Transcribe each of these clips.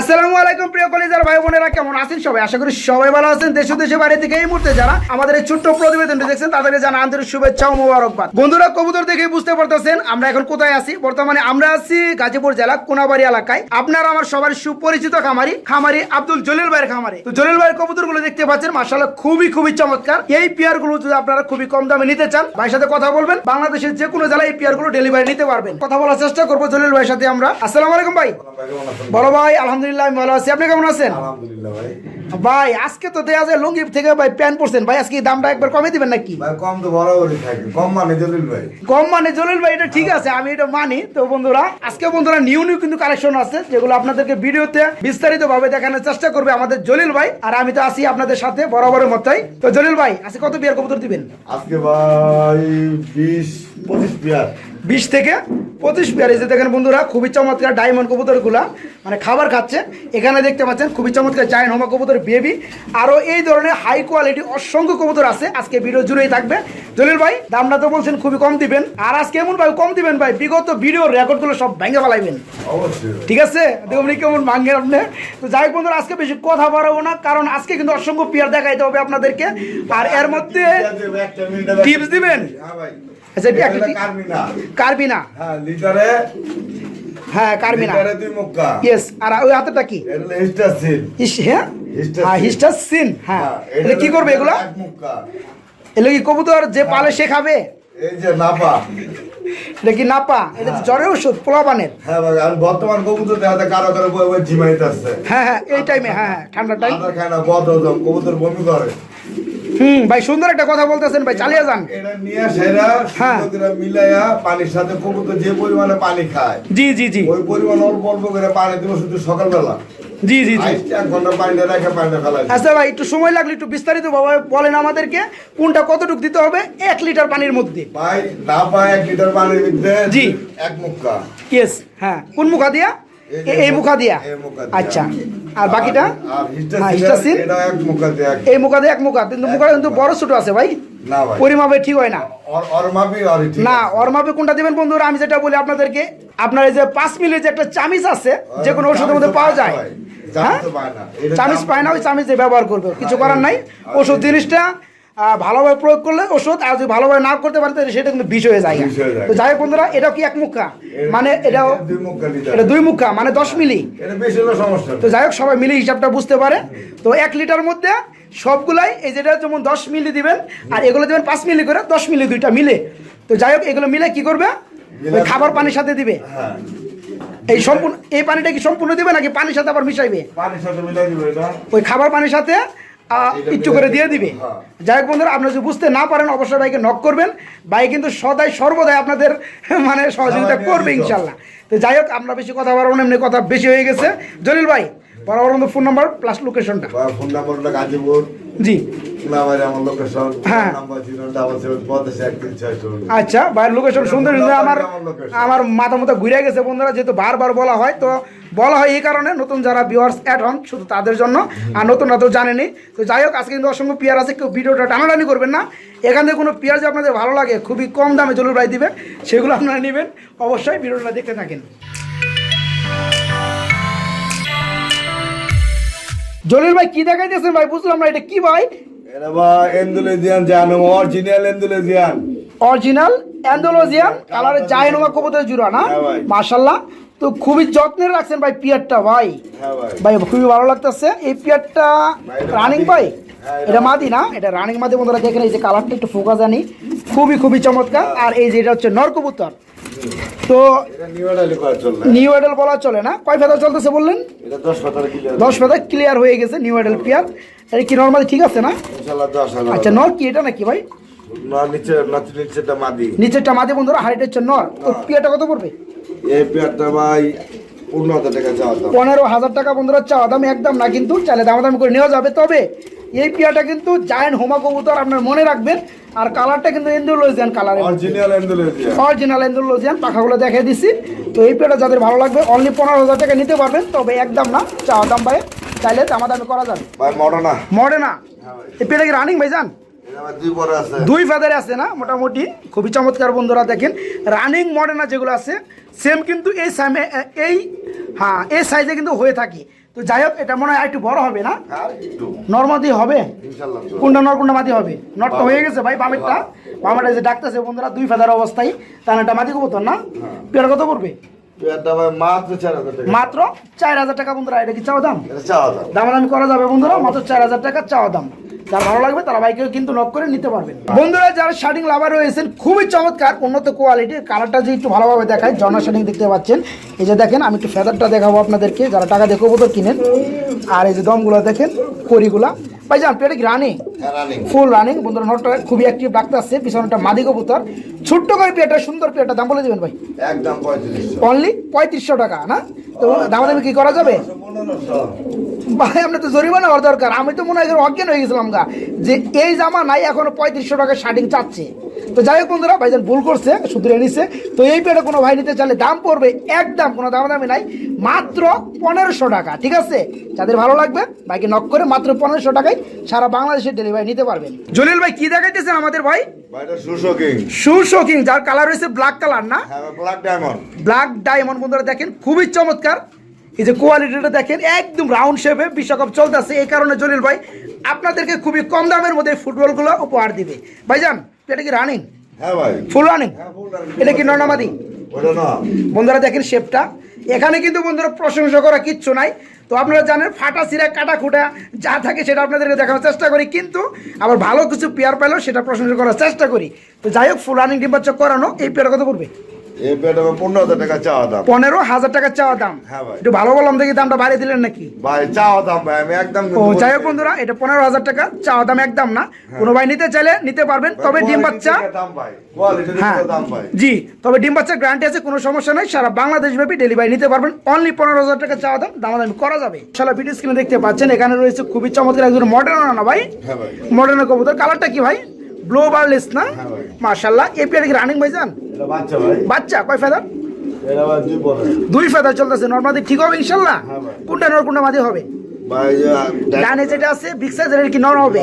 আসসালামু আলাইকুম প্রিয় কলেজার ভাই বোনেরা কেমন আছেন সবাই? আশা করি সবাই ভালো আছেন। দেশ দেশে বাইরে থেকে এই মুহূর্তে যারা আমাদের এই ছোট্ট প্রতিবেদনটি দেখছেন তাদেরকে জানা আন্তরিক শুভেচ্ছা ও মোবারকবাদ। বন্ধুরা কবুতর দেখে বুঝতে পারতেছেন আমরা এখন কোথায় আছি। বর্তমানে আমরা আছি গাজীপুর জেলা কোনাবাড়ি এলাকায়। আপনার আমার সবার সুপরিচিত খামারি খামারি আব্দুল জলিল ভাইয়ের খামারি। তো জলিল ভাইয়ের কবুতরগুলো দেখতে পাচ্ছেন মাসাল্লাহ খুবই খুবই চমৎকার। এই পেয়ারগুলো যদি আপনারা খুবই কম দামে নিতে চান ভাইয়ের সাথে কথা বলবেন বাংলাদেশের যে কোনো জেলায় এই পেয়ারগুলো ডেলিভারি নিতে পারবেন। কথা বলার চেষ্টা করব জলিল ভাইয়ের সাথে আমরা। আসসালামু আলাইকুম ভাই। বড় ভাই আলহামদুলিল্লাহ আমি ভালো আছি। আপনি কেমন আছেন? আলহামদুলিল্লাহ ভাই। ভাই আজকে তো দেয়া যায় লুঙ্গি থেকে ভাই প্যান্ট পরছেন। ভাই আজকে দামটা একবার কমে দিবেন নাকি? ভাই কম তো বরাবরই থাকে। কম মানে জলিল ভাই। কম মানে জলিল ভাই এটা ঠিক আছে আমি এটা মানি। তো বন্ধুরা আজকে বন্ধুরা নিউ নিউ কিন্তু কালেকশন আছে যেগুলো আপনাদেরকে ভিডিওতে বিস্তারিত ভাবে দেখানোর চেষ্টা করবে আমাদের জলিল ভাই। আর আমি তো আছি আপনাদের সাথে বরাবরের মতোই। তো জলিল ভাই আজকে কত বিয়ার কবুতর দিবেন? আজকে ভাই বিশ পঁচিশ বিয়ার বিশ থেকে পঁচিশ পেয়ার। এই যে দেখেন বন্ধুরা খুবই চমৎকার ডায়মন্ড কবুতরগুলা মানে খাবার খাচ্ছে। এখানে দেখতে পাচ্ছেন খুবই চমৎকার জায়ন হোমা কবুতর বেবি আরও এই ধরনের হাই কোয়ালিটি অসংখ্য কবুতর আছে। আজকে ভিডিও জুড়েই থাকবে। জলিল ভাই দামটা তো বলছেন খুবই কম দিবেন। আর আজকে এমন ভাই কম দিবেন ভাই বিগত ভিডিও রেকর্ডগুলো সব ভেঙে ফেলাইবেন। ঠিক আছে? দেখুন কেমন ভাঙেন আপনি। তো যাই হোক বন্ধুরা আজকে বেশি কথা বাড়াবো না কারণ আজকে কিন্তু অসংখ্য পেয়ার দেখাইতে হবে আপনাদেরকে। আর এর মধ্যে টিপস দিবেন? হ্যাঁ ভাই। আচ্ছা, হলো কারবিনা হ্যাঁ লিটারে হ্যাঁ কারবিনা লিটারে দুই মুক্কা। ইয়েস আর ওই হাতেরটা কি? এটা হিস্টাসিন। ইস হ্যাঁ? হ্যাঁ হিস্টাসিন হ্যাঁ। এটা কি করবে এগুলো? এগুলো কি কবুতর যে পালে সে খাবে? এই যে নাপা। এটা কি নাপা? এটা জ্বরের ওষুধ পোলাপানের। হ্যাঁ ভাই আর বর্তমান কবুতর দেখা যায় কারও কারও বই বই ঝিমাইতেছে। হ্যাঁ হ্যাঁ এই টাইমে হ্যাঁ হ্যাঁ ঠান্ডা টাইম খায় না বদ কবুতর বমি করে। হুম ভাই সুন্দর একটা কথা বলতেছেন ভাই চালিয়ে যান। এটা নিয়ে সেরা হ্যাঁ। পানির সাথে কবুতর যে পরিমাণে পানি খায় জি জি জি। ওই পরিমাণ অল্প অল্প করে পানি দিব শুধু সকালবেলা। জি জি জি। আচ্ছা ভাই একটু সময় লাগলে একটু বিস্তারিত ভাবে বলেন আমাদেরকে কোনটা কতটুকু দিতে হবে? এক লিটার পানির মধ্যে। ভাই না পায় এক লিটার পানির মধ্যে জি। এক মুক্কা। ইয়েস হ্যাঁ। কোন মুখা দিয়া? এই- মুখা দিয়া। আচ্ছা। আর বাকিটা? হ্যাঁ, হিস্টাসিন এক এই মুখা দিয়ে এক মুখা। কিন্তু মুখা কিন্তু বড় ছোট আছে ভাই। পরিমাপে ঠিক হয় না। না আছে। ওর মাপে কোনটা দিবেন বন্ধুরা? আমি যেটা বলি আপনাদেরকে আপনার এই যে পাঁচ মিলির যে একটা চামিচ আছে যে কোনো ওষুধের মধ্যে পাওয়া যায়। হ্যাঁ? চামিচ পায় না। ওই চামিচ ব্যবহার করবে। কিছু করার নাই। ওষুধ জিনিসটা ভালোভাবে প্রয়োগ করলে ওষুধ আর যদি ভালোভাবে না করতে পারে তাহলে সেটা কিন্তু বিষ হয়ে যায়। তো যাই হোক বন্ধুরা এটা কি এক মুখা? মানে এটাও এটা দুই এটা দুই মুখা মানে দশ মিলি। তো যাই হোক সবাই মিলে হিসাবটা বুঝতে পারে। তো এক লিটার মধ্যে সবগুলাই এই যেটা যেমন দশ মিলি দিবেন আর এগুলো দিবেন পাঁচ মিলি করে দশ মিলি দুইটা মিলে। তো যাই হোক এগুলো মিলে কি করবে? ওই খাবার পানির সাথে দিবে। হ্যাঁ। এই সম্পূর্ণ এই পানিটা কি সম্পূর্ণ দিবে নাকি পানির সাথে আবার মিশাইবে? পানির সাথে মিলাই দিব এটা। ওই খাবার পানির সাথে এটা একটু করে দিয়ে দিবে। হ্যাঁ। যাই হোক বন্ধুরা আপনারা যদি বুঝতে না পারেন অবশ্যই ভাইকে নক করবেন। ভাই কিন্তু সদাই সর্বদাই আপনাদের মানে সহযোগিতা করবে ইনশাল্লাহ। তো যাই হোক আমরা বেশি কথা বলব অনেক এমনি কথা বেশি হয়ে গেছে। জলিল ভাই বরাবর ফোন নাম্বার প্লাস লোকেশনটা ফোন নাম্বার হলো গাজীপুর। জি। হ্যাঁ। আচ্ছা ভাইয়ের লোকেশন সুন্দর সুন্দর আমার আমার। মাথা মতো ঘুরে গেছে বন্ধুরা যেহেতু বারবার বলা হয় তো বলা হয় এই কারণে নতুন যারা ভিউয়ার্স অ্যাড হন শুধু তাদের জন্য আর নতুনরা তো জানেনি তো যাই হোক আজকে কিন্তু অসংখ্য পেয়ার আছে কেউ ভিডিওটা টানাটানি করবেন না। এখান থেকে কোনো পেয়ার যে আপনাদের ভালো লাগে খুবই কম দামে জলুর ভাই দিবে সেগুলো আপনারা নেবেন। অবশ্যই ভিডিওটা দেখতে থাকেন। জলিল ভাই কি দেখাইতেছেন ভাই? বুঝলাম না এটা কি ভাই? Original Andalusian. অরিজিনাল অ্যান্ডোলজিয়ান জায়নুমা কবুতরের জুড়া না? হ্যাঁ মাশাল্লাহ তো খুবই যত্নে রাখছেন ভাই পিয়ারটা ভাই। হ্যাঁ ভাই। খুবই ভালো লাগতেছে। এই পিয়ারটা রানিং ভাই হ্যাঁ, এটা এটা মাদি। না? এটা রানিং মাদি বন্ধুরা দেখেন এই যে কালারটা একটু ফোকাস জানি খুবই খুবই চমৎকার। আর এই যে এটা হচ্ছে নর কবুতর। তো নিউ এডেল বলা চলে না? কয় ফেদা চলতেছে বললেন? দশ পাতার ফেদা ক্লিয়ার হয়ে গেছে নিউ এডেল পিয়ার। এটা কি নর্মালি ঠিক আছে না? আচ্ছা নর কি এটা নাকি ভাই? নিচেরটা মাদি। বন্ধুরা হাইট হচ্ছে নর। তো পিয়ারটা কত পড়বে? এই পেয়ারটা ভাই পনেরো হাজার টাকা পনেরো হাজার টাকা বন্ধুরা চাওয়া দাম একদম না কিন্তু চাইলে দামাদামি করে নেওয়া যাবে। তবে এই পিয়াটা কিন্তু জায়েন্ট হোমা কবুতর আপনার মনে রাখবেন। আর কালারটা কিন্তু Andalusian colour original Andalusian original Andalusian পাখাগুলো দেখে দিচ্ছি তো এই পিয়াটা যাদের ভালো লাগবে অনলি পনেরো হাজার টাকা নিতে পারবেন তবে একদম না চাওয়া দাম ভাই চাইলে দামাদামি করা যাবে। ভাই মডার্না মডে না এই পিয়াটা কি রানিং ভাই যান দুই ফেদারে আছে। না মোটামুটি। খুবই চমৎকার বন্ধুরা দেখেন। রানিং মডেনা যেগুলো আছে সেম কিন্তু এই সামে এই হ্যাঁ এই সাইজে কিন্তু হয়ে থাকে। তো যাই হোক এটা মনে হয় একটু বড় হবে না? নর্মাদি হবে। কোনটা নর কোনটা মাটি হবে? নটটা হয়ে গেছে ভাই বামেরটা। বামেরটা যে ডাকতেছে বন্ধুরা দুই ফেদার অবস্থায় তার একটা মাটি কবুতর না? পেয়ার কত পড়বে? মাত্র চার হাজার টাকা। বন্ধুরা এটা কি চাওয়া দাম? দাম। দামি করা যাবে বন্ধুরা মাত্র চার হাজার টাকা চাওয়া দাম। যার ভালো লাগবে তারা বাইকে কিন্তু নক করে নিতে পারবেন বন্ধুরা যারা শার্টিং লাভার রয়েছেন খুবই চমৎকার উন্নত কোয়ালিটির কালারটা যে একটু ভালোভাবে দেখায় জর্না শার্টিং দেখতে পাচ্ছেন। এই যে দেখেন আমি একটু ফেদারটা দেখাবো আপনাদেরকে যারা টাকা দেখো তো কিনেন। আর এই যে দমগুলো দেখেন করিগুলা ভাই যান পেটে কি রানিং হ্যাঁ ফুল রানিং বন্ধুরা নটটা খুবই অ্যাক্টিভ ডাক্তার আছে পিছনটা মাদি কবুতর। ছোট্ট করে পেয়ারটা সুন্দর পেয়ারটা দাম বলে দেবেন ভাই? একদম অনলি পঁয়ত্রিশশো টাকা না? তো দাম দামাদামি কি করা যাবে? ভাই আপনি তো জরিমানা হওয়ার দরকার। আমি তো মনে হয় অজ্ঞান হয়ে গেছিলাম গা। যে এই জামা নাই এখনও পঁয়ত্রিশশো টাকা শার্টিং চাচ্ছে। তো যাই হোক বন্ধুরা ভাইজান ভুল করছে শুধরে নিছে। তো এই পেটে কোনো ভাই নিতে চাইলে দাম পড়বে একদম কোনো দাম দামি নাই মাত্র পনেরোশো টাকা ঠিক আছে? যাদের ভালো লাগবে ভাইকে নক করে মাত্র পনেরোশো টাকায় সারা বাংলাদেশের ডেলিভারি নিতে পারবেন। জলিল ভাই কি দেখাইতেছেন আমাদের ভাই? যার কালার রয়েছে ব্ল্যাক কালার না? ব্ল্যাক ডায়মন্ড ব্ল্যাক ডায়মন্ড বন্ধুরা দেখেন খুবই চমৎকার। এই যে কোয়ালিটিটা দেখেন একদম রাউন্ড শেপে বিশ্বকাপ চলতেছে। এই কারণে জলিল ভাই আপনাদেরকে খুবই কম দামের মধ্যে ফুটবলগুলো উপহার দিবে। ভাইজান এটা কি রানিং হ্যাঁ ভাই। ফুল রানিং হ্যাঁ। এটা কি নর্নামাদি? বন্ধুরা দেখেন শেপটা এখানে কিন্তু বন্ধুরা প্রশংসা করা কিচ্ছু নাই। তো আপনারা জানেন ফাটা সিরা কাটা খুঁটা যা থাকে সেটা আপনাদেরকে দেখানোর চেষ্টা করি। কিন্তু আবার ভালো কিছু পেয়ার পেলেও সেটা প্রশংসা করার চেষ্টা করি। তো যাই হোক ফুল রানিং ডিম্বাচ্চক করানো এই পেয়ার কত পড়বে পেয়ারটা পনেরো হাজার টাকা চাওয়া দাম। পনেরো হাজার টাকা চাওয়া দাম। হ্যাঁ ভাই। একটু ভালো বললাম দেখি দামটা বাড়িয়ে দিলেন নাকি? ভাই চাওয়া দাম ভাই আমি একদম ও যাই হোক বন্ধুরা এটা পনেরো হাজার টাকা চাওয়া দাম একদম না। কোনো ভাই নিতে চাইলে নিতে পারবেন তবে ডিম বাচ্চা হ্যাঁ জি তবে ডিম বাচ্চার গ্যারান্টি আছে কোনো সমস্যা নেই সারা বাংলাদেশ ব্যাপী ডেলিভারি নিতে পারবেন। অনলি পনেরো হাজার টাকা চাওয়া দাম দামাদামি করা যাবে। সারা ভিডিও স্ক্রিনে দেখতে পাচ্ছেন এখানে রয়েছে খুবই চমৎকার একজন মডার্ন না ভাই? হ্যাঁ ভাই। মডার্ন কবুতর কালারটা কি ভাই? ব্লো বারলেস না হ্যাঁ। মার্শাল্লাহ এপিআর কি রানিং ভাই যান বাচ্চা কয় ফেদার দুই ফেদার চলতেছে। নর্মাদি ঠিক হবে ইনশাল্লাহ হ্যাঁ কোনটা নর কোনটা মাদি হবে? ডানে যেটা আছে বিগ সাইজের কি নর হবে?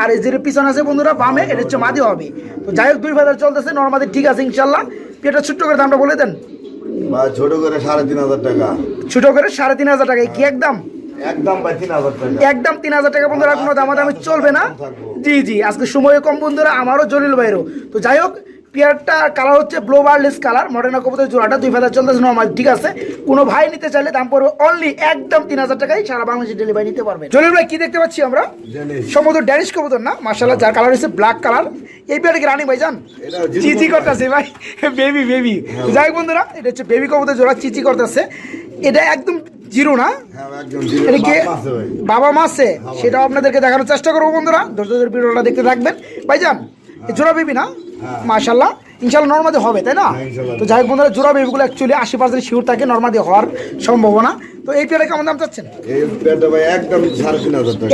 আর এই যেটা পিছনে আছে বন্ধুরা বামে এটা হচ্ছে মাদি হবে। তো যাই হোক দুই ফেদার চলতেছে নর্মাদি ঠিক আছে ইনশাল্লাহ পেটা ছোট্ট করে দামটা বলে দেন। ছোট করে সাড়ে তিন হাজার টাকা। ছোট করে সাড়ে তিন হাজার টাকা কি একদম? একদম তিন হাজার টাকা। বন্ধুরা কোনো দামাদামি চলবে না। জি জি আজকে সময় কম বন্ধুরা আমারও জলিল বাইরও তো যাই হোক পেয়ারটা কালার হচ্ছে ব্লো বারলেস কালার মডার্না কবুতর জোড়াটা দুই ফেদার চলতেছে নর্মাল ঠিক আছে? কোনো ভাই নিতে চাইলে দাম পড়বে অনলি একদম তিন হাজার টাকায় সারা বাংলাদেশে ডেলিভারি নিতে পারবে জলিল ভাই কি দেখতে পাচ্ছি আমরা? সম্ভবত ড্যানিশ কবুতর না মার্শাল্লাহ যার কালার হচ্ছে ব্ল্যাক কালার এই পেয়ারটা কি রানি ভাই জিরো চিচি করতেছে ভাই বেবি বেবি যাই বন্ধুরা এটা হচ্ছে বেবি কবুতর জোড়া চিচি করতেছে। এটা একদম জিরো না? হ্যাঁ বাবা মা আছে সেটাও আপনাদেরকে দেখানোর চেষ্টা করব বন্ধুরা। ধৈর্য ধরে ভিডিওটা দেখতে থাকবেন। ভাইজান জোড়া বেবি না। মাশাল্লাহ ইনশাল্লাহ নর্মাদি হবে তাই না? হ্যাঁ, তো যাই হোক বন্ধুরা জোড়া বেবিগুলো অ্যাকচুয়ালি আশি পার্সেন্ট শিওর থাকে নর্মাদি হওয়ার সম্ভাবনা। তো এই পেয়ারে কেমন দাম চাচ্ছেন?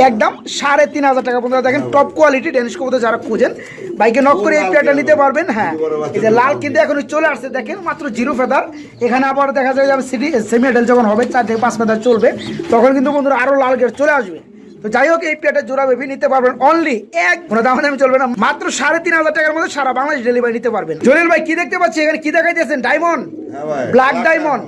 একদম সাড়ে তিন হাজার টাকা। বন্ধুরা। দেখেন টপ কোয়ালিটি ডেনিশ কবুতর যারা খুঁজেন বাইকে নক করে এই পেয়ারটা নিতে পারবেন হ্যাঁ। এই যে লাল কিন্তু এখন চলে আসছে দেখেন মাত্র জিরো ফেদার এখানে আবার দেখা যায় যে সিটি সেমি যখন হবে চার থেকে পাঁচ ফেদার চলবে তখন কিন্তু বন্ধুরা আরও লাল গেট চলে আসবে। তো যাই হোক এই পেয়ারটা জোড়া বেবি নিতে পারবেন অনলি এক কোনো দাম দামি চলবে না মাত্র সাড়ে তিন হাজার টাকার মধ্যে সারা বাংলাদেশ ডেলিভারি নিতে পারবেন। জলিল ভাই কি দেখতে পাচ্ছি? এখানে কি দেখাইতেছেন? ডায়মন্ড হ্যাঁ ব্ল্যাক ডায়মন্ড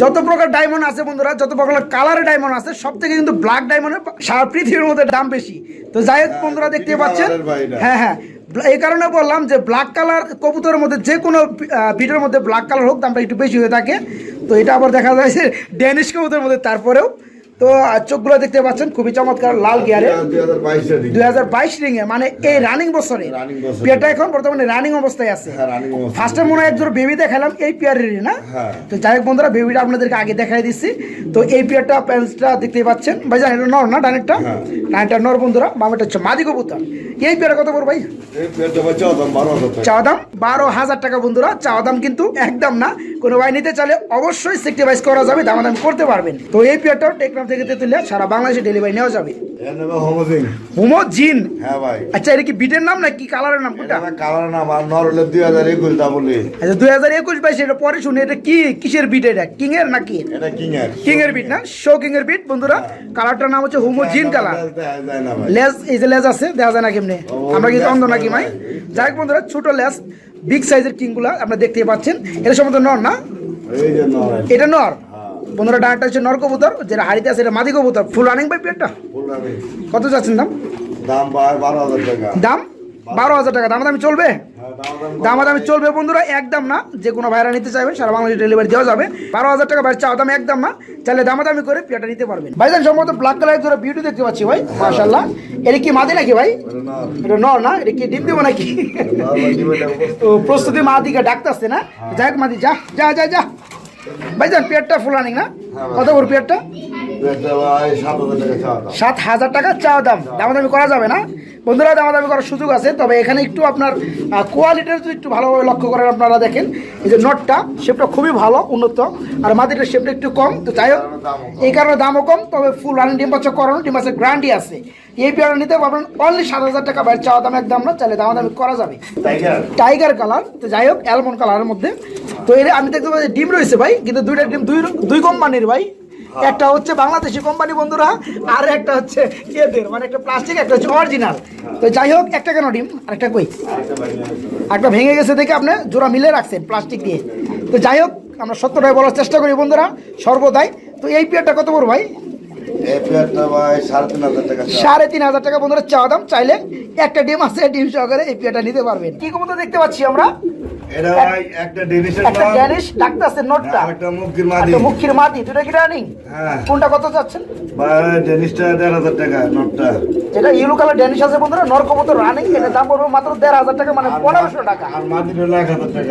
যত প্রকার ডায়মন্ড আছে বন্ধুরা যত প্রকার কালারের ডায়মন্ড আছে সব থেকে কিন্তু ব্ল্যাক ডায়মন্ডের সারা পৃথিবীর মধ্যে দাম বেশি। তো যাই হোক বন্ধুরা দেখতে পাচ্ছেন? হ্যাঁ হ্যাঁ। এই কারণে বললাম যে ব্ল্যাক কালার কবুতরের মধ্যে যে কোনো ভিডিওর মধ্যে ব্ল্যাক কালার হোক দামটা একটু বেশি হয়ে থাকে। তো এটা আবার দেখা যায় যে ড্যানিশ কবুতরের মধ্যে তারপরেও তো চোখগুলো দেখতে পাচ্ছেন খুবই চমৎকার লাল গিয়ারে দুই হাজার বাইশে দিন দুই হাজার মানে এই রানিং বছরে। পেয়ারটা এখন বর্তমানে রানিং অবস্থায় আছে। হ্যাঁ ফার্স্টে মনে হয় একজোর বেবি দেখালাম এই পেয়ারেরই না? হ্যাঁ। তো যাই হোক বন্ধুরা বেবিটা আপনাদেরকে আগে দেখাই দিচ্ছি। তো এই পেয়ারটা প্যান্সটা দেখতেই পাচ্ছেন। ভাই জান এটা নর না ডানেরটা? হ্যাঁ। ডানেরটা নর বন্ধুরা বামেটা হচ্ছে মাদি কবুতর। এই পেয়ারে কত পড়ো ভাই? চাওয়া দাম বারো হাজার টাকা। বন্ধুরা। চাওয়া দাম কিন্তু একদম না। কোনো ভাই নিতে চাইলে অবশ্যই সেক্টিভাইজ করা যাবে দামাদামি করতে পারবেন। তো এই পেয়ারটাও টেকনাম থেকে তুলে সারা বাংলাদেশে ডেলিভারি নেওয়া যাবে। হ্যাঁ ভাই। আচ্ছা এটা কি বিটের নাম না কি কালারের নাম কোনটা নর হলে দুই হাজার একুশ দা বলি আচ্ছা দুই হাজার একুশ বাইশ এটা পরে শুনে এটা কি কিসের বিট এটা? কিং এর এটা কিং এর কিং এর বিট না? শো কিং এর বিট বন্ধুরা। কালারটার নাম হচ্ছে হোমোজিন কালার। লেজ এই যে লেজ আছে দেখা যায় না কেমনে? আমরা কি অন্ধ নাকি ভাই। যাই হোক বন্ধুরা ছোট লেজ বিগ সাইজের কিংগুলা আপনারা দেখতেই পাচ্ছেন। এটা সম্বন্ধে নর না? এটা নর? বন্ধুরা ডানাটা হচ্ছে নর কবুতর যেটা হাড়িতে আছে এটা মাদি কবুতর। ফুল রানিং ভাই পেয়ারটা কত যাচ্ছেন দাম? দাম বারো হাজার টাকা। দাম? বারো হাজার টাকা। দাম দামি চলবে? হ্যাঁ, দাম দাম দামাদামি চলবে বন্ধুরা একদম না। যে কোনো ভাইরা নিতে চাইবেন সারা বাংলাদেশ ডেলিভারি দেওয়া যাবে। বারো হাজার টাকা ভাই চাও দাম একদম না। চাইলে দামাদামি করে পেয়ারটা নিতে পারবেন। ভাইজান সম্ভবত ব্ল্যাক কালার ধরে বিউটি দেখতে পাচ্ছি ভাই মাশাল্লাহ এটা কি মাদি নাকি ভাই? এটা নর। না? এটা কি ডিম দেবো নাকি? প্রস্তুতি মা দিকে আসছে না? যাই হোক মাদি যা যা যা যা। ভাইজান পেয়ারটা ফুলানি না? কত বড় পেয়ারটা? সাত হাজার টাকা চাওয়া দাম। সাত হাজার টাকা চাওয়া দাম। দামাদামি করা যাবে না? বন্ধুরা দামা দামি করার সুযোগ আছে তবে এখানে একটু আপনার কোয়ালিটির যদি একটু ভালোভাবে লক্ষ্য করেন আপনারা দেখেন এই যে নটটা শেপটা খুবই ভালো উন্নত আর মাটিটার শেপটা একটু কম তো যাই হোক এই কারণে দামও কম তবে ফুল রানিং ডিম বাচ্চা করানো ডিম বাচ্চা গ্রান্ডি আছে। এই পেয়ারা নিতে পারবেন অনলি সাত হাজার টাকা বাইরে চাওয়া দাম একদম না চাইলে দামা দামি করা যাবে। টাইগার টাইগার কালার তো যাই হোক অ্যালমন্ড কালারের মধ্যে। তো এর আমি দেখতে পাচ্ছি ডিম রয়েছে ভাই কিন্তু দুইটা ডিম দুই দুই কোম্পানির ভাই। একটা হচ্ছে বাংলাদেশি কোম্পানি বন্ধুরা আর একটা হচ্ছে এদের মানে একটা প্লাস্টিক একটা হচ্ছে অরিজিনাল তো যাই হোক একটা কেন ডিম আর একটা কই? আরেকটা একটা ভেঙে গেছে দেখে আপনি জোড়া মিলে রাখছেন প্লাস্টিক দিয়ে। তো যাই হোক আমরা সত্যটাই বলার চেষ্টা করি বন্ধুরা সর্বদাই। তো এই পেয়ারটা কত বড় ভাই? সাড়ে তিন হাজার টাকা সাড়ে তিন হাজার টাকা বন্ধুরা চাওয়া দাম চাইলে একটা ডিম আছে ডিম সহকারে এই পেয়ারটা নিতে পারবেন। কি কবুতর দেখতে পাচ্ছি আমরা? এটা ভাই একটা ডেনিশের একটা ড্যানিশ ডাক্তার আছে নোটটা। একটা মুরগির মাদি। একটা মুখির মাটি দুটা কি রানিং? হ্যাঁ। কোনটা কত চাচ্ছেন ভাই ডেনিশটা দেড় হাজার টাকা নটটা। যেটা ইউলো কালার ড্যানিশ আছে বন্ধুরা রানিং এটা দাম পড়বে মাত্র দেড় হাজার টাকা মানে টাকা।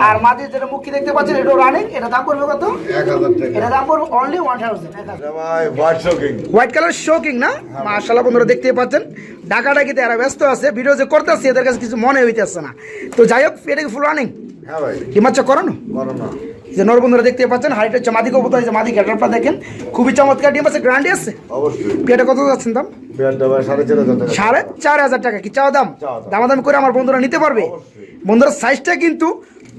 আর টাকা। যেটা মুখি দেখতে পাচ্ছেন এটাও রানিং এটা দাম পড়বে কত? টাকা। এটা দাম পড়বে অনলি ওয়ান থাউজেন্ড এটা ভাই white shocking white colour shocking না? বন্ধুরা দেখতেই পাচ্ছেন। ঢাকা ডাকিতে এরা ব্যস্ত আছে ভিডিও যে করতেছে এদের কাছে কিছু মনে হইতেছে না। তো যাই হোক এটা কি ফুল রানিং হ্যাঁ ভাই। করানো? যে নরবন্ধুরা দেখতে পাচ্ছেন হাইট হচ্ছে মাদি কবুতর মাদি গেটারটা দেখেন। খুবই চমৎকার ডিম আছে গ্রান্ডি আছে? পেটে কত যাচ্ছেন দাম? সাড়ে চার হাজার টাকা। কি? চাওয়া দাম? চাওয়া দাম। করে আমার বন্ধুরা নিতে পারবে। বন্ধুরা সাইজটা কিন্তু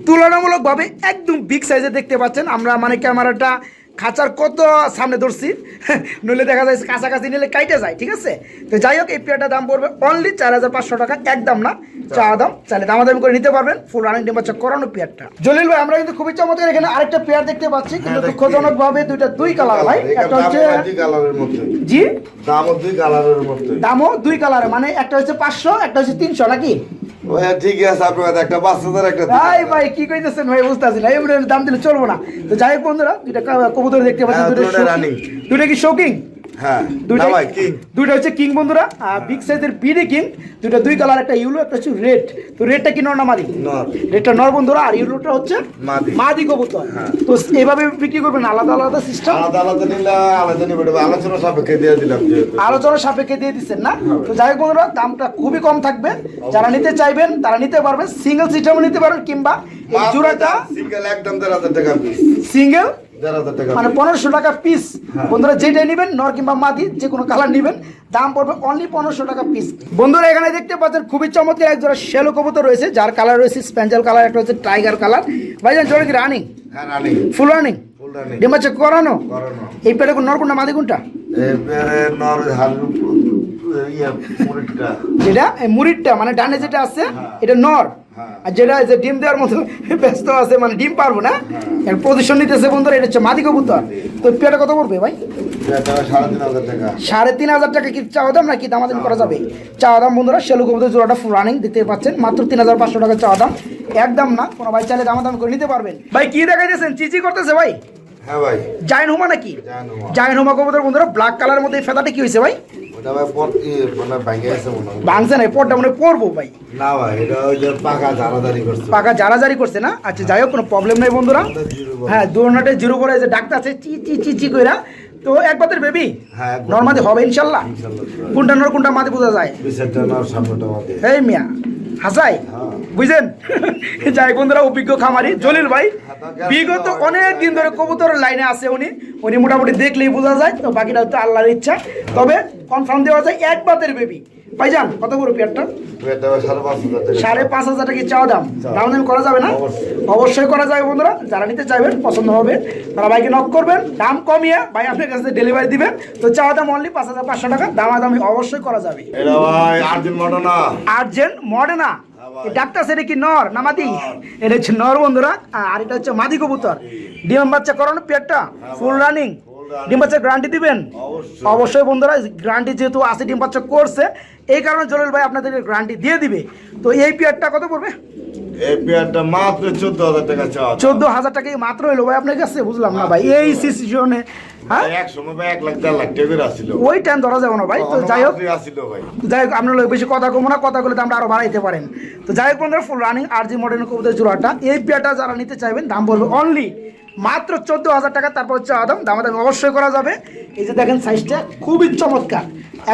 তুলনামূলকভাবে একদম বিগ সাইজে দেখতে পাচ্ছেন। আমরা মানে ক্যামেরাটা খাঁচার কত সামনে ধরছি? নইলে দেখা যায় কাছাকাছি নিলে কাইটে যায় ঠিক আছে? তো যাই হোক এই পেয়ারটার দাম পড়বে অনলি চার হাজার পাঁচশো টাকা একদম না? চাওয়া দাম চাইলে দামাদামি করে নিতে পারবেন। ফুল রানিং ডিম বাচ্চা করানো পেয়ারটা। জলিল ভাই আমরা কিন্তু খুবই চমৎকার এখানে আরেকটা পেয়ার দেখতে পাচ্ছি কিন্তু হ্যাঁ, দুঃখজনক ভাবে দুইটা দুই কালার ভাই। একটা হচ্ছে কালারের জি? দামও দুই কালারের মধ্যে। দামও দুই কালারে মানে একটা হচ্ছে পাঁচশো একটা হচ্ছে তিনশো নাকি? ওই ঠিক আছে আপনার একটা পাঁচ হাজার একটা ভাই ভাই কি কইতেছেন ভাই বুঝতে পারছি না এমনি দাম দিলে চলবো না। তো যাই হোক বন্ধুরা দুইটা কবুতর দেখতে পাচ্ছেন হ্যাঁ, দুটোটা শৌখিন। running। দুইটা কি শোকিং হ্যাঁ দুইটা না ভাই কিং? দুইটা হচ্ছে কিং বন্ধুরা বিগ সাইজের বিডি কিং দুইটা দুই কালার একটা ইউলো একটা হচ্ছে রেড তো রেডটা কি নর না মাদি? রেডটা নর বন্ধুরা আর ইউলোটা হচ্ছে মাদি। মাদি কবুতর। হ্যাঁ। তো এভাবে বিক্রি করবেন আলাদা আলাদা সিস্টেম আলাদা আলাদা নিলে আলাদা নিবে আলোচনা সাপেক্ষে দিয়ে দিলাম আলোচনা সাপেক্ষে দিয়ে দিচ্ছেন না? তো যাই হোক বন্ধুরা দামটা খুবই কম থাকবে। যারা নিতে চাইবেন তারা নিতে পারবেন। সিঙ্গেল সিস্টেমও নিতে পারবেন কিংবা জোড়াটা সিঙ্গেল একদম দেড় হাজার টাকা সিঙ্গেল মানে পনেরোশো টাকা পিস হ্যাঁ। বন্ধুরা যেটাই নেবেন নর কিংবা মাদি যে কোনো কালার নেবেন দাম পড়বে অনলি পনেরোশো টাকা পিস বন্ধুরা এখানে দেখতে পাচ্ছেন খুবই চমৎকার এক জোড়া শেলো কবুতর রয়েছে যার কালার রয়েছে স্প্যাঞ্জেল কালার একটা হচ্ছে টাইগার কালার ভাইজান জোড়া কি রানিং রানি ফুল রানিং ডিম বাচ্চা করানো? এই পেটে কোন নর কোনটা? মাদি কোনটা ইয়া মুড়িটা যেটা মুড়িরটা মানে ডানে যেটা আছে হ্যাঁ। এটা নর। আর যেটা যে ডিম দেওয়ার মতো ব্যস্ত আছে মানে ডিম পারব না। হ্যাঁ। নিতেছে বন্ধুরা এটা হচ্ছে মাদি কবুতর। তো কত পড়বে ভাই? সাড়ে তিন হাজার টাকা। কি চাওয়া দাম নাকি দামাদামি করা যাবে? চাওয়া দাম বন্ধুরা শেলু কবুতর জোড়াটা ফুল রানিং দেখতে পাচ্ছেন। মাত্র তিন হাজার পাঁচশো টাকা চাওয়া দাম। একদম না কোনো ভাই চাইলে দামাদামি করে নিতে পারবেন। ভাই কি দেখাইতেছেন? চিচি করতেছে ভাই? হ্যাঁ ভাই। জাইন হুমা নাকি? জাইন হুমা। কবুতর বন্ধুরা ব্ল্যাক কালারের মধ্যে ফেদাটা কি হয়েছে ভাই? মানে ভেঙে গেছে ভাঙছে না পরটা ভাই। না ভাই এটা ওই যে পাকা ঝাড়াঝাড়ি করছে। পাকা জারাজারি করছে না? আচ্ছা যাই হোক কোনো প্রবলেম নাই বন্ধুরা। হ্যাঁ দোনাটে জিরো যে ডাক্তার আছে চি চি চি চি কইরা। তো এক বাতের বেবি হ্যাঁ, নর্মাদি হবে ইনশাল্লাহ। কোনটা নর কোনটা মাঝে বোঝা যায়? এই মিয়া। হাসাই। বুঝলেন যাই বন্ধুরা অভিজ্ঞ খামারি জলিল ভাই। বিগত অনেক দিন ধরে কবুতরের লাইনে আছে উনি। উনি মোটামুটি দেখলেই বোঝা যায় তো বাকিটা হচ্ছে আল্লাহর ইচ্ছা। তবে কনফার্ম দেওয়া যায় এক বাতের বেবি ভাইজান কত বড় পেয়ারটা? সাড়ে পাঁচ হাজার টাকা চাওয়া দাম। দাম দাম করা যাবে না? অবশ্যই। করা যাবে বন্ধুরা। যারা নিতে চাইবেন পছন্দ হবে তারা ভাইকে নক করবেন। দাম কমিয়ে ভাই আপনার কাছে ডেলিভারি দিবেন। তো চাওয়া দাম অনলি পাঁচ হাজার পাঁচশো টাকা। দামাদামি অবশ্যই করা যাবে। Argent Modena. হ্যাঁ ডাক্তার এটা কি নর না মাদি? এটা হচ্ছে নর বন্ধুরা। আর এটা হচ্ছে মাদি কবুতর। ডিম বাচ্চা করানো পেটটা ফুল রানিং। ডিম বাচ্চা গ্যারান্টি দিবেন? অবশ্যই। অবশ্যই বন্ধুরা গ্যারান্টি যেহেতু আছে ডিম বাচ্চা করছে এই কারণে জলিল ভাই আপনাদেরকে গ্যারান্টি দিয়ে দিবে। তো এই পেয়ারটা কত পড়বে? এই পেয়ারটা মাত্র চোদ্দ হাজার টাকা চাওয়া দাম। চোদ্দ হাজার টাকা মাত্র হলো ভাই আপনার কাছে বুঝলাম না ভাই। এই সিচুয়েশনে হ্যাঁ? ওই টাইম ধরা যাবে না ভাই তো যাই হোক। যাই হোক আপনার বেশি কথা কমো না কথা বলে তো আমরা আরও বাড়াইতে পারেন। তো যাই হোক বন্ধুরা ফুল রানিং আর জি মডেল কবুতর জোড়াটা। এই পেয়ারটা যারা নিতে চাইবেন দাম পড়বে অনলি মাত্র চোদ্দ হাজার টাকা তারপর হচ্ছে আদাম। দামাদামি অবশ্যই করা যাবে। এই যে দেখেন সাইজটা খুবই চমৎকার।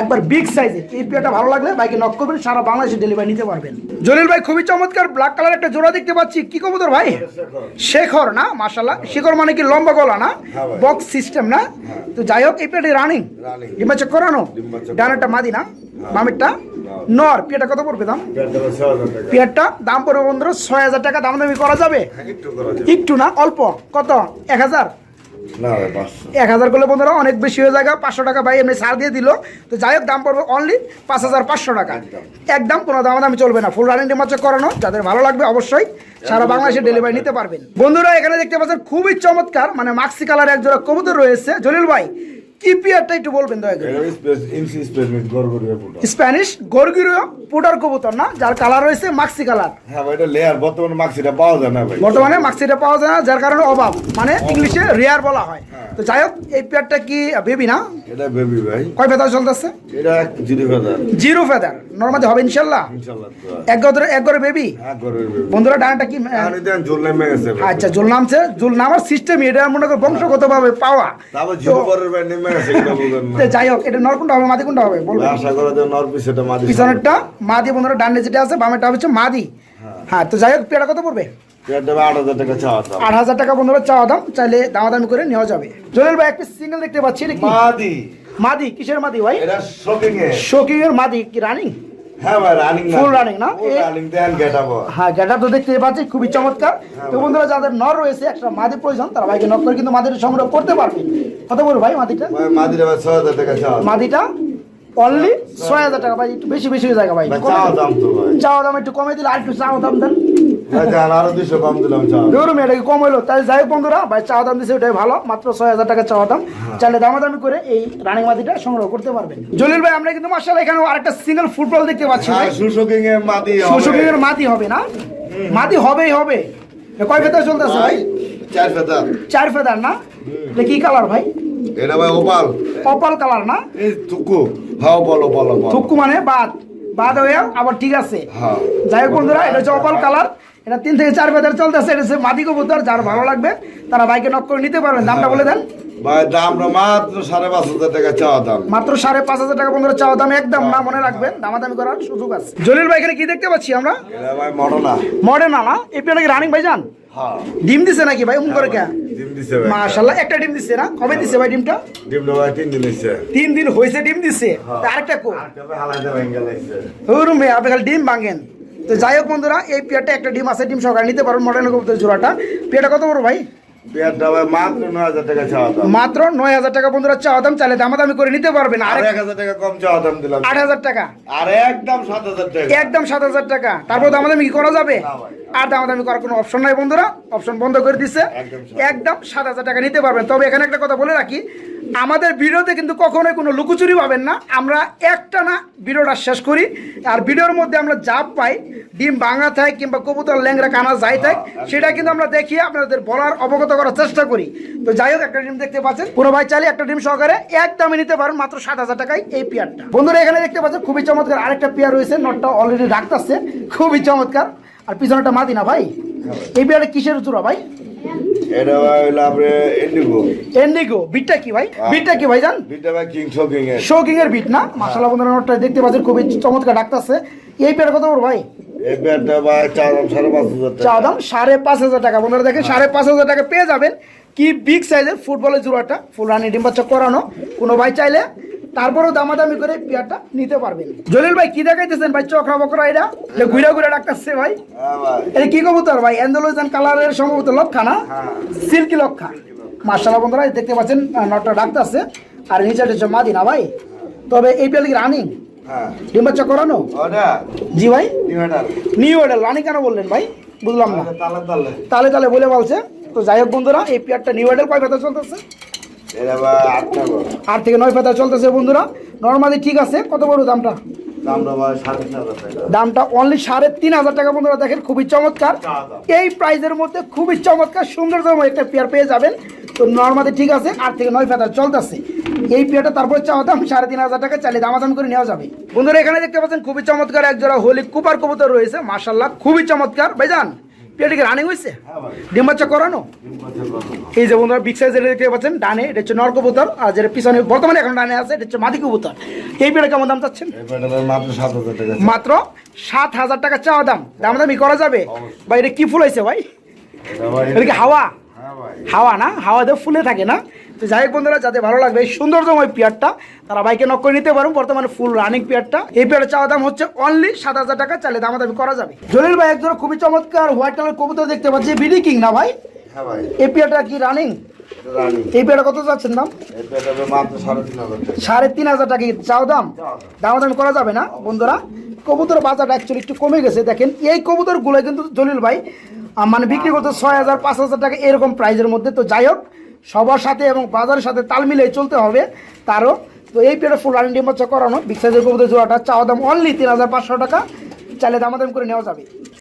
একবার বিগ সাইজের এই পেয়ারটা ভালো লাগলে বাইকে নক করবেন সারা বাংলাদেশে ডেলিভারি নিতে পারবেন। জলিল ভাই খুবই চমৎকার ব্ল্যাক কালার একটা জোড়া দেখতে পাচ্ছি। কি কবুতর ভাই? শেখর না মাশাল্লাহ শেখর মানে কি লম্বা গলা না? হ্যাঁ বক্স সিস্টেম না? তো যাই হোক এই পেয়ারটি রানিং Running। ডিম্বা করানো? ডানাটা মাদি না? বামেরটা? নর পেয়ারটা কত পড়বে দাম? পেয়ারটা দাম পড়বে বন্ধুরা ছয় হাজার টাকা দাম দামি করা যাবে? হ্যাঁ, একটু না অল্প। কত? এক হাজার? এক হাজার করলে বন্ধুরা অনেক বেশি হয়ে যায় পাঁচশো টাকা ভাই এমনি সার দিয়ে দিল। তো যাই হোক দাম পড়বে অনলি পাঁচ হাজার পাঁচশো টাকা। একদম। কোনো দাম দামি চলবে না ফুল রানিং ডিমাচ করানো যাদের ভালো লাগবে অবশ্যই সারা বাংলাদেশে ডেলিভারি নিতে পারবেন। বন্ধুরা এখানে দেখতে পাচ্ছেন খুবই চমৎকার মানে মাক্সি কালার এক জোড়া কবুতর রয়েছে। জলিল ভাই কি পিয়ারটা একটু বলবেন দয়া করে। স্প্যানিশ পুটার কবুতর না যার কালার রয়েছে মাক্সি কালার হ্যাঁ এটা লেয়ার বর্তমানে মাক্সিটা পাওয়া যায় না ভাই। বর্তমানে মাক্সিটা পাওয়া যায় না যার কারণে অভাব। মানে ইংলিশে রেয়ার বলা হয়। তো যাই হোক এই পেয়ারটা কি বেবি না? এটা বেবি ভাই। কয় ফেদার চলতেছে? এটা জিরো হাজার জিরো ফেদার নর্মালি হবে এক গদরে এক গরে বেবি হ্যাঁ বন্ধুরা ডানাটা কি গেছে আচ্ছা জুল নামছে। জুল নামার সিস্টেম এটা মনে করো বংশগতভাবে পাওয়া। তারপর জিরো যাই হোক এটা নরকুন্ডা হবে মাদি কোনটা হবে বলবেন আশা করা যায় নর পিস মাদি। পিছনেরটা মাদি বন্ধুরা ডানে যেটা আছে বামেরটা হচ্ছে মাদি। হ্যাঁ। তো যাই হোক পেয়ারা কত পড়বে? আট হাজার টাকা বন্ধুরা চাওয়া দাম চাইলে দামাদামি করে নেওয়া যাবে। জলিল ভাই একটা সিঙ্গেল দেখতে পাচ্ছি মাদি। মাদি কিসের মাদি ভাই? শোকিং এর। মাদি কি রানিং হ্যাঁ ভাই রানিং না? ফুল রানিং দেন গেটাবো হ্যাঁ তো দেখতে পাচ্ছি খুবই চমৎকার। তো বন্ধুরা যাদের নর রয়েছে একটা মাদি প্রয়োজন তারা ভাইকে নক করে কিন্তু সংগ্রহ করতে পারবে। কত বলব ভাই মাদিটা? ভাই মাদিটা ভাই ছয় হাজার টাকা মাদিটা অনলি ছয় হাজার টাকা ভাই একটু বেশি বেশি হয়ে যায় ভাই। দাম তো দাম একটু কমে দিলে আর একটু চাওয়া দাম দেন। ধরুন এটা কি কম হলো তাই যাই বন্ধুরা ভাই চাওয়া দাম দিচ্ছে ওটাই ভালো। মাত্র ছয় হাজার টাকা চাওয়া দাম। চাইলে দামাদামি করে এই রানিং মাদিটা সংগ্রহ করতে পারবেন। জলিল ভাই আমরা কিন্তু মার্শাল এখানে আরেকটা সিঙ্গেল ফুটবল দেখতে পাচ্ছি হ্যাঁ সুশোকিং মাদি। এর মাদি হবে না? মাদি হবেই হবে। কয় ফেদার চলতেছে ভাই? চার ফেদার। চার ফেদার না? এটা কি কালার ভাই? এটা ভাই ওপাল। অপাল কালার না? এই তুকু হ্যাঁ বলো বলো থুক্কু মানে বাদ। বাদ হয়ে আবার ঠিক আছে। হ্যাঁ। যাই হোক বন্ধুরা এটা হচ্ছে অপাল কালার। এটা তিন থেকে চার ফেদার চলতেছে এটা মাদি কবুতর যার ভালো লাগবে তারা বাইকে নক করে নিতে পারবেন দামটা বলে দেন। ভাই দামটা মাত্র সাড়ে পাঁচ হাজার টাকা চাওয়া দাম। মাত্র সাড়ে পাঁচ হাজার টাকা বন্ধুরা চাওয়া দাম একদম না মনে রাখবেন দামাদামি করার সুযোগ আছে। জলিল ভাই এখানে কি দেখতে পাচ্ছি আমরা? ভাই মডনা না নাকি রানিং ভাই যান? হ্যাঁ। ডিম দিছে নাকি ভাই উম করে কে? মাশাল্লাহ একটা ডিম দিছে না? কবে দিছে ভাই ডিমটা? ডিমটা ভাই তিন দিন তিন ডিম দিছে? তা আরেকটা কো? হালাইতে ভেঙে লাগছে ওরুম আপনি খালি ডিম ভাঙেন। তো যাই হোক বন্ধুরা এই পেয়ারটা একটা ডিম আছে ডিম সকালে নিতে পারবেন মডেল কবুতর জোড়াটা পেয়ারটা কত বড় ভাই? মাত্র নয় হাজার টাকা বন্ধুরা চাওয়া দাম চাইলে দামাদামি করে নিতে পারবেন। আর এক হাজার টাকা কম চাওয়া দাম দিলাম। আট হাজার টাকা। আর একদম সাত হাজার টাকা। একদম সাত হাজার টাকা। তারপর দামাদামি কি করা যাবে। আর দামাদামি করার কোনো অপশন নাই বন্ধুরা। অপশন বন্ধ করে দিচ্ছে একদম সাত। হাজার টাকা নিতে পারবেন। তবে এখানে একটা কথা বলে রাখি আমাদের ভিডিওতে কিন্তু কখনোই কোনো লুকোচুরি পাবেন না। আমরা একটা না ভিডিওটা শেষ করি। আর ভিডিওর মধ্যে আমরা যা পাই ডিম ভাঙা থাক কিংবা কবুতর ল্যাংরা কানা যাই থাক সেটা কিন্তু আমরা দেখিয়ে আপনাদের বলার অবগত করার চেষ্টা করি। তো যাই হোক একটা ডিম দেখতে পাচ্ছেন। পুরো ভাই চাইলে একটা ডিম সহকারে এক দামে নিতে পারেন মাত্র সাত হাজার টাকায় এই পেয়ারটা। বন্ধুরা এখানে দেখতে পাচ্ছেন খুবই চমৎকার আরেকটা পেয়ার রয়েছে। নটটা অলরেডি রাখতেছে। খুবই চমৎকার। আর পিছনেটা মাদি না ভাই? এই পেয়ারটা কিসের চূড়া ভাই? এটা ভাই হইল আপনি ইন্ডিগো এন্ডিগো বিটটা কি ভাই? বিটটা কি ভাই জান দুইটা ভাই কিং শোকিং এর। শোকিং এর বিট না? মাশাআল্লাহ বন্ধুরা নোটটা দেখতে পাচ্ছেন খুবই চমৎকার ডাকতেছে। এই পেয়ার কত বড় ভাই? এই পেয়ারটা ভাই চার দাম সাড়ে পাঁচ হাজার টাকা। দাম সাড়ে পাঁচ হাজার টাকা। বন্ধুরা দেখেন সাড়ে পাঁচ হাজার টাকা পেয়ে যাবেন। কি বিগ সাইজের ফুটবলের জোড়াটা ফুল রানি ডিম বাচ্চা করানো। কোনো ভাই চাইলে তারপরেও দামাদামি করে পেয়ারটা নিতে পারবেন। জলিল ভাই কি দেখাইতেছেন ভাই? চক্রা বকরা এটা? ঘুরে ঘুরে ডাকতেছে ভাই। হ্যাঁ এটা কি কবুতর ভাই? অ্যান্ডোলোজান কালারের সম্ভবত লক্ষা না? সিল্কি লক্ষা। মার্শাল্লাহ বন্ধুরা দেখতে পাচ্ছেন নটটা ডাকতেছে। আর নিচে হচ্ছে মাদি না ভাই। তবে এই পেয়ার কি রানিং হ্যাঁ। ডিম করানো? জি ভাই। নিউ অর্ডার রানি কেন বললেন ভাই? বুঝলাম না। তালে তালে। বলে বলছে। তো যাই হোক বন্ধুরা এই পেয়ারটা নিউ অর্ডার কয় পাতা চলতেছে? আট থেকে নয় পাতা চলতেছে বন্ধুরা। নর্মালি ঠিক আছে কত বড় দামটা? দামটা অনলি সাড়ে তিন হাজার টাকা। বন্ধুরা দেখেন খুবই চমৎকার। এই প্রাইজের মধ্যে খুবই চমৎকার সুন্দরতম একটা পেয়ার পেয়ে যাবেন। তো নর্মালি ঠিক আছে আট থেকে নয় পাতা চলতেছে। এই পেয়ারটা তারপরে চাওয়া দাম সাড়ে তিন হাজার টাকা চালিয়ে দামাদাম করে নেওয়া যাবে। বন্ধুরা এখানে দেখতে পাচ্ছেন খুবই চমৎকার এক জোড়া হোলি কুপার কবুতর রয়েছে। মার্শাল্লাহ খুবই চমৎকার। ভাইজান পেয়ারটিকে রানিং হয়েছে হ্যাঁ ডিম বাচ্চা করানো? এই যে বন্ধুরা বিগ সাইজের দেখতে পাচ্ছেন ডানে এটা হচ্ছে নর কবুতর আর যেটা পিছনে বর্তমানে এখন ডানে আছে এটা হচ্ছে মাদি কবুতর। এই পেয়ারটা কেমন দাম চাচ্ছেন? মাত্র সাত হাজার টাকা চাওয়া দাম। দাম দামি করা যাবে? ভাই এটা কি ফুল হয়েছে ভাই এটা কি হাওয়া? হাওয়া না? হাওয়া দিয়ে ফুলে থাকে না? তো যাই হোক বন্ধুরা যাতে ভালো লাগবে এই সুন্দরতম ওই পেয়ারটা তারা বাইকে নক করে নিতে পারুন বর্তমানে ফুল রানিং পেয়ারটা। এই পেয়ারের চাওয়া দাম হচ্ছে অনলি সাত হাজার টাকা। চালে দাম দামি করা যাবে। জলিল ভাই একজন খুবই চমৎকার হোয়াইট কালার কবুতর দেখতে পাচ্ছি। বিডি কিং না ভাই? হ্যাঁ ভাই। এই পেয়ারটা কি রানি এই পেয়ারটা কত যাচ্ছেন দাম? সাড়ে তিন হাজার টাকা। চাও দাম? দাম। দাম করা যাবে না বন্ধুরা। কবুতর বাজারটা অ্যাকচুয়ালি একটু কমে গেছে। দেখেন এই কবুতরগুলো কিন্তু জলিল ভাই মানে বিক্রি করতে ছয় হাজার পাঁচ হাজার টাকা এরকম প্রাইজের মধ্যে। তো যাই হোক সবার সাথে এবং বাজারের সাথে তাল মিলিয়ে চলতে হবে তারও। তো এই পেটে ফুল রানিং ডিম করানো। বিগ সাইজের কবুতর জোড়াটা চাওয়া দাম অনলি তিন হাজার পাঁচশো টাকা। চাইলে দামাদাম করে নেওয়া যাবে।